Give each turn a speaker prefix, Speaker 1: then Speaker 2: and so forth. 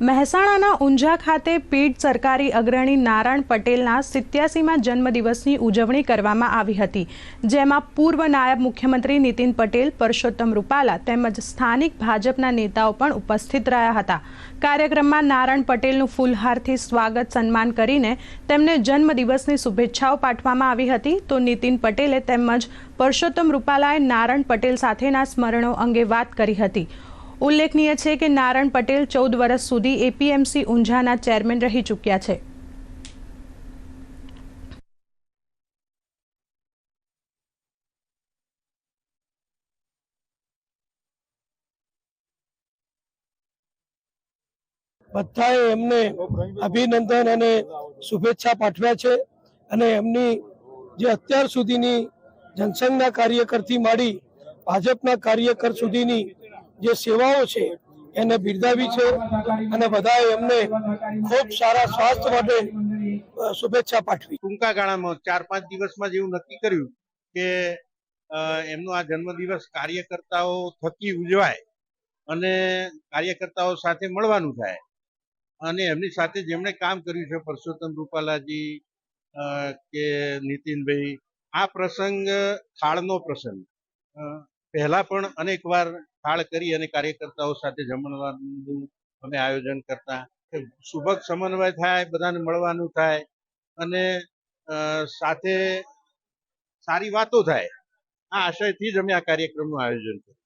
Speaker 1: મહેસાણાના ઊંઝા ખાતે પીઢ સરકારી અગ્રણી નારાયણ પટેલના સિત્યાસીમાં જન્મદિવસની ઉજવણી કરવામાં આવી હતી, જેમાં પૂર્વ નાયબ મુખ્યમંત્રી નીતિન પટેલ, પરસોત્તમ રૂપાલા તેમજ સ્થાનિક ભાજપના નેતાઓ પણ ઉપસ્થિત રહ્યા હતા. કાર્યક્રમમાં નારાયણ પટેલનું ફૂલહારથી સ્વાગત સન્માન કરીને તેમને જન્મદિવસની શુભેચ્છાઓ પાઠવવામાં આવી હતી. તો નીતિન પટેલે તેમજ પરસોત્તમ રૂપાલાએ નારાયણ પટેલ સાથેના સ્મરણો અંગે વાત કરી હતી. ઉલ્લેખનીય છે કે નારણ પટેલ ચૌદ વર્ષ સુધી એપીએમસી ઊંઝાના ચેરમેન રહી ચૂક્યા છે.
Speaker 2: બધાએ એમને અભિનંદન અને શુભેચ્છા પાઠવ્યા છે અને એમની જે અત્યાર સુધીની જનસંઘના કાર્યકરથી માંડી ભાજપના કાર્યકર સુધીની જે સેવાઓ છે, એને બિરદાવી છે અને બધાએ એમને ખૂબ સારા સ્વાસ્થ્ય માટે શુભેચ્છા પાઠવી.
Speaker 3: ટૂંકા ગાળામાં ચાર પાંચ દિવસમાં જેવું નક્કી કર્યું કે એમનો આ જન્મદિવસ કાર્યકર્તાઓ થકી ઉજવાય અને કાર્યકર્તાઓ સાથે મળવાનું થાય. અને એમની સાથે જેમણે કામ કર્યું છે, પરસોત્તમ રૂપાલાજી કે નીતિનભાઈ, આ પ્રસંગ થાળનો પ્રસંગ. પહેલા પણ અનેક વાર થાળ કરી અને કાર્યકર્તાઓ સાથે જમણવાનું અમે આયોજન કરતા. સુભગ સમન્વય થાય, બધાને મળવાનું થાય અને સાથે સારી વાતો થાય. આ આશયથી જ અમે આ કાર્યક્રમનું આયોજન કર્યું.